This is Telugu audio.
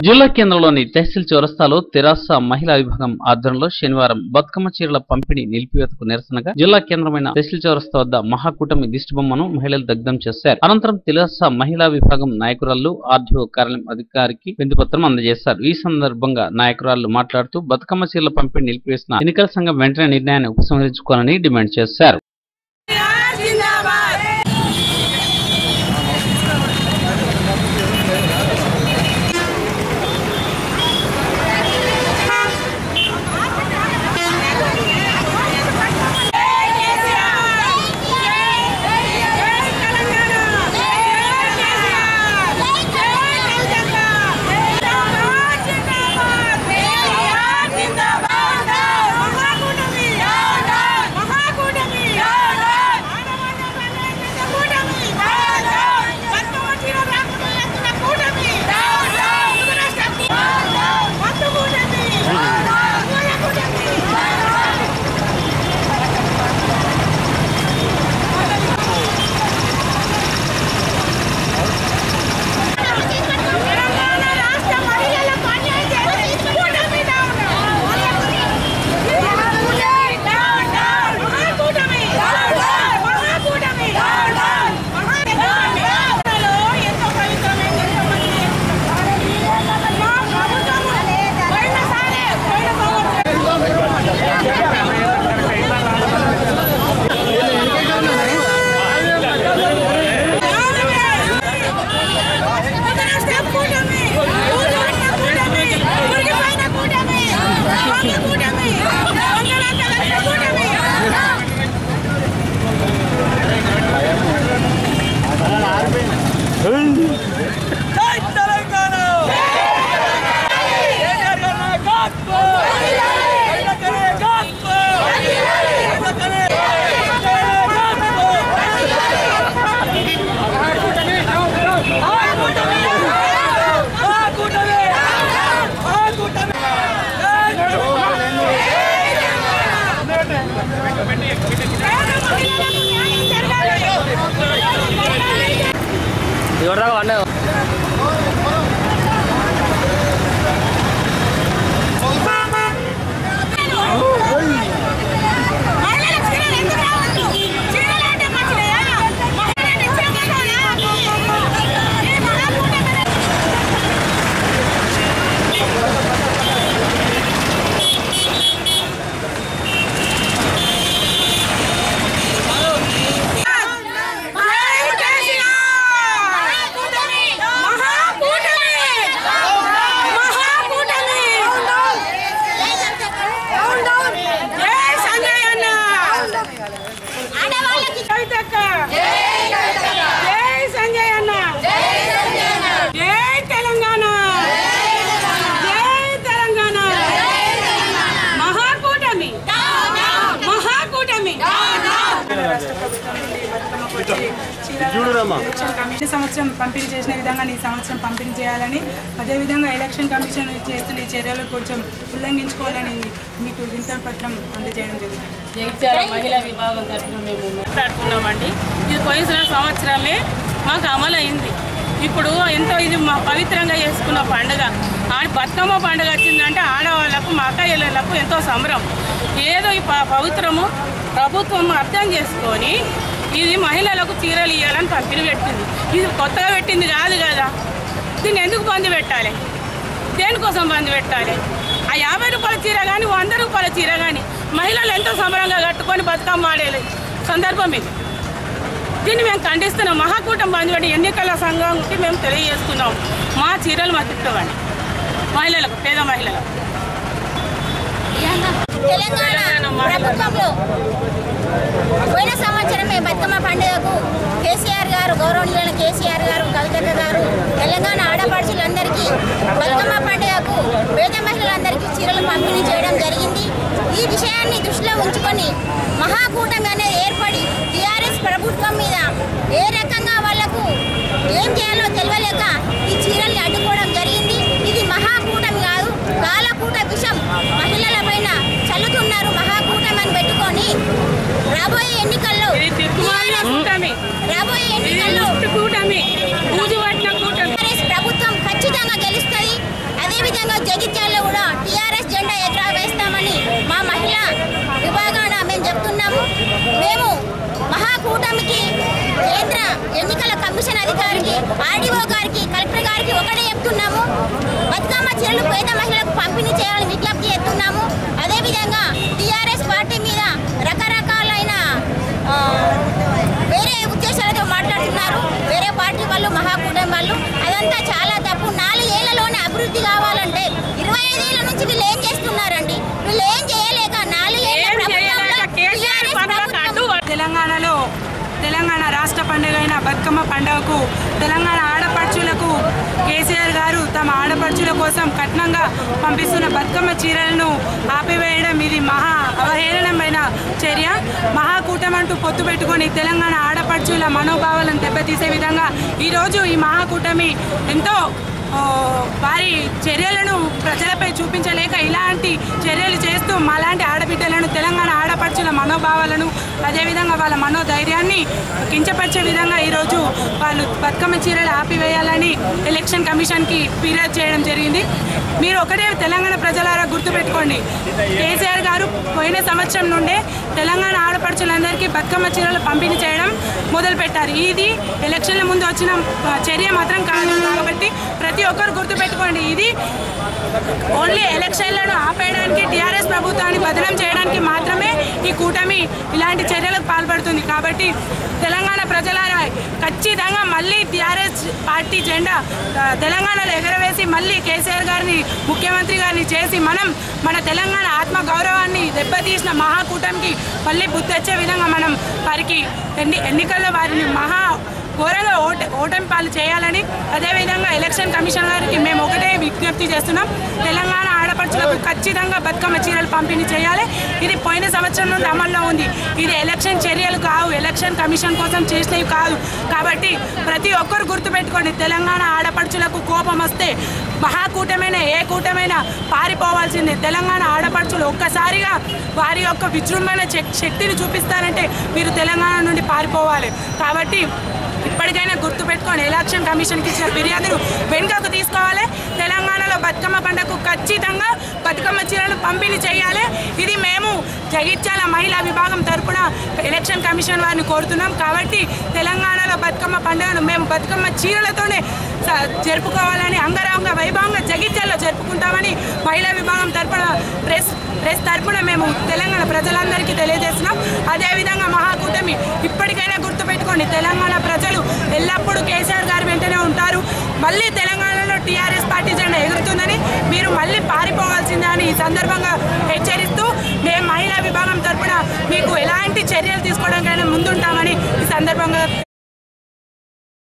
జిల్లా కేంద్రంలోని తహసీల్ చౌరస్తాలో తెరాస మహిళా విభాగం ఆధ్వర్యంలో శనివారం బతుకమ్మ చీరల పంపిణీ నిలిపివేతకు నిరసనగా జిల్లా కేంద్రమైన తహసీల్ చౌరస్తా వద్ద మహాకూటమి దిష్టిబొమ్మను మహిళలు దగ్ధం చేశారు. అనంతరం తెరాస మహిళా విభాగం నాయకురాలు ఆర్డీఓ కార్యాలయం అధికారికి విందుపత్రం అందజేశారు. ఈ సందర్భంగా నాయకురాలు మాట్లాడుతూ బతుకమ్మ చీరల పంపిణీ నిలిపివేసిన ఎన్నికల సంఘం వెంటనే నిర్ణయాన్ని ఉపసంహరించుకోవాలని డిమాండ్ చేశారు. కమిషన్ సంవత్సరం పంపిణీ చేసిన విధంగా ఈ సంవత్సరం పంపిణీ చేయాలని అదేవిధంగా ఎలక్షన్ కమిషన్ చేస్తున్న ఈ చర్యలు కొంచెం ఉల్లంఘించుకోవాలని మీకు వింత పత్రం అందజేయడం జరుగుతుంది మహిళా విభాగం తరఫున మేము మాట్లాడుకున్నామండి. ఇది పోయిన సంవత్సరమే మాకు అమలు అయింది ఇప్పుడు ఎంతో ఇది మా పవిత్రంగా చేసుకున్న పండుగ. ఆడ బతుకమ్మ పండుగ వచ్చిందంటే ఆడవాళ్ళకు మా అక్కయ్యలకు ఎంతో సంబరం. ఏదో ఈ ప- పవిత్రము ప్రభుత్వం అర్థం చేసుకొని ఇది మహిళలకు చీరలు ఇవ్వాలని పంపిణీ పెట్టింది. ఇది కొత్తగా పెట్టింది కాదు కదా. దీన్ని ఎందుకు బంద్ పెట్టాలి? దేనికోసం బంద్ పెట్టాలి? ఆ యాభై రూపాయల చీర కానీ వంద రూపాయల చీర కానీ మహిళలు ఎంతో సమరంగా కట్టుకొని బతుకమ్మ ఆడే సందర్భం ఇది. దీన్ని మేము ఖండిస్తున్నాం. మహాకూటం బంద్ పెట్టి ఎన్నికల సంఘంకి మేము తెలియజేస్తున్నాం. మా చీరలు మా తిట్టవండి మహిళలకు పేద మహిళలకు. తెలంగాణ ప్రభుత్వంలో పోయిన సంవత్సరమే బతుకమ్మ పండుగకు కేసీఆర్ గారు గౌరవనీయులైన కేసీఆర్ గారు కవితక్క గారు తెలంగాణ ఆడపడుచులందరికీ బతుకమ్మ పండుగకు పేద మహిళలందరికీ చీరలు పంపిణీ చేయడం జరిగింది. ఈ విషయాన్ని దృష్టిలో ఉంచుకొని మహాకూటమి అనేది ఏర్పడి టీఆర్ఎస్ ప్రభుత్వం మీద ఏ రకంగా వాళ్ళకు ఏం చేయాలో తెలియలేక ఈ చీరల్ని అడ్డుకోవడం జరిగింది. ఇది మహాకూటమి కాదు కాలకూట విషం. మహిళల పైన చల్లుతున్నారు మహాకూటమి అని పెట్టుకొని రాబోయే ఎన్నికల్లో కాంగ్రెస్ కూటమి కూటమి. ప్రభుత్వం ఖచ్చితంగా గెలుస్తుంది. అదేవిధంగా జగిత్యాలలో కూడా టీఆర్ఎస్ జెండా ఎగరా వేస్తామని మా మహిళా విభాగాన మేము చెప్తున్నాము. మేము మహాకూటమికి కేంద్ర ఎన్నికల కమిషన్ అధికారికి ఆర్డీఓ గారికి కలెక్టర్ గారికి ఒకటే చెప్తున్నాము. తెలంగాణ రాష్ట్ర పండుగ అయిన బతుకమ్మ పండుగకు తెలంగాణ ఆడపడుచులకు కేసీఆర్ గారు తమ ఆడపడుచుల కోసం కఠినంగా పంపిస్తున్న బతుకమ్మ చీరలను ఆపివేయడం ఇది మహా అవహేళనమైన చర్య. మహాకూటమంటూ పొత్తు పెట్టుకొని తెలంగాణ ఆడపడుచుల మనోభావాలను దెబ్బతీసే విధంగా ఈరోజు ఈ మహాకూటమి ఎంతో వారి చర్యలను ప్రజలపై చూపించలేక ఇలాంటి చర్యలు చేస్తూ మాలాంటి ఆడబిడ్డలను తెలంగాణ ఆడపడుచుల మనోభావాలను అదేవిధంగా వాళ్ళ మనోధైర్యాన్ని కించపరిచే విధంగా ఈరోజు వాళ్ళు బతుకమ్మ చీరలు ఆపివేయాలని ఎలక్షన్ కమిషన్కి ఫిర్యాదు చేయడం జరిగింది. మీరు ఒకటే తెలంగాణ ప్రజలారా గుర్తుపెట్టుకోండి. కేసీఆర్ గారు పోయిన సంవత్సరం నుండే తెలంగాణ ఆడపడుచులందరికీ బతుకమ్మ చీరలు పంపిణీ చేయడం మొదలుపెట్టారు. ఇది ఎలక్షన్ల ముందు వచ్చిన చర్య మాత్రం కాదు. కాబట్టి ప్రతి ఒక్కరు గుర్తుపెట్టుకోండి. ఇది ఓన్లీ ఎలక్షన్లను ఆపేయడానికి టీఆర్ఎస్ ప్రభుత్వాన్ని బదనం చేయడానికి మాత్రమే ఈ కూటమి ఇలాంటి చర్యలకు పాల్పడుతుంది. కాబట్టి తెలంగాణ ప్రజలారా ఖచ్చితంగా మళ్ళీ టీఆర్ఎస్ పార్టీ జెండా తెలంగాణలో ఎగరవేసి మళ్ళీ కేసీఆర్ గారిని ముఖ్యమంత్రి గారిని చేసి మనం మన తెలంగాణ ఆత్మ గౌరవాన్ని దెబ్బతీసిన మహాకూటమికి మళ్ళీ బుద్ధి వచ్చే విధంగా మనం వారికి ఎన్ని ఎన్నికల్లో వారిని మహా ఘోరంగా ఓటమి పాలు చేయాలని అదేవిధంగా ఎలక్షన్ కమిషన్ గారికి మేము ఒకటే విజ్ఞప్తి చేస్తున్నాం. తెలంగాణ ఆడపడుచులకు ఖచ్చితంగా బతుకమ్మ చీరలు పంపిణీ చేయాలి. ఇది పోయిన సంవత్సరం నుండి అమల్లో ఉంది. ఇది ఎలక్షన్ చర్యలు కావు. ఎలక్షన్ కమిషన్ కోసం చేసినవి కాదు. కాబట్టి ప్రతి ఒక్కరు గుర్తుపెట్టుకోండి తెలంగాణ ఆడపడుచులకు కోపం వస్తే మహాకూటమైన ఏ కూటమైనా పారిపోవాల్సిందే. తెలంగాణ ఆడపడుచులు ఒక్కసారిగా వారి యొక్క విజృంభణ శక్తిని చూపిస్తారంటే మీరు తెలంగాణ నుండి పారిపోవాలి. కాబట్టి ఇప్పటికైనా గుర్తుపెట్టుకొని ఎలక్షన్ కమిషన్కి ఇచ్చిన ఫిర్యాదును వెనుకకు తీసుకోవాలి. తెలంగాణలో బతుకమ్మ పండుగకు ఖచ్చితంగా బతుకమ్మ చీరలు పంపిణీ చేయాలి. ఇది మేము జగిత్యాల మహిళా విభాగం తరఫున ఎలక్షన్ కమిషన్ వారిని కోరుతున్నాం. కాబట్టి తెలంగాణలో బతుకమ్మ పండుగను మేము బతుకమ్మ చీరలతోనే జరుపుకోవాలని అంగరంగ వైభవంగా జగిత్యాల్లో జరుపుకుంటామని మహిళా విభాగం తరపున ప్రెస్ ప్రెస్ తరఫున మేము తెలంగాణ ప్రజలందరికీ తెలియజేస్తున్నాం. అదేవిధంగా మహాకూటమి ఇప్పటికైనా గుర్తుపెట్టుకోండి తెలంగాణ ప్రజలు ఎల్లప్పుడూ కేసీఆర్ గారి వెంటనే ఉంటారు. మళ్ళీ తెలంగాణలో టీఆర్ఎస్ పార్టీ జెండా ఎగురుతుందని మీరు మళ్ళీ పారిపోవాల్సిందే అని ఈ సందర్భంగా హెచ్చరిస్తూ మేము మహిళా విభాగం తరపున మీకు ఎలాంటి చర్యలు తీసుకోవడానికైనా ముందుంటామని ఈ సందర్భంగా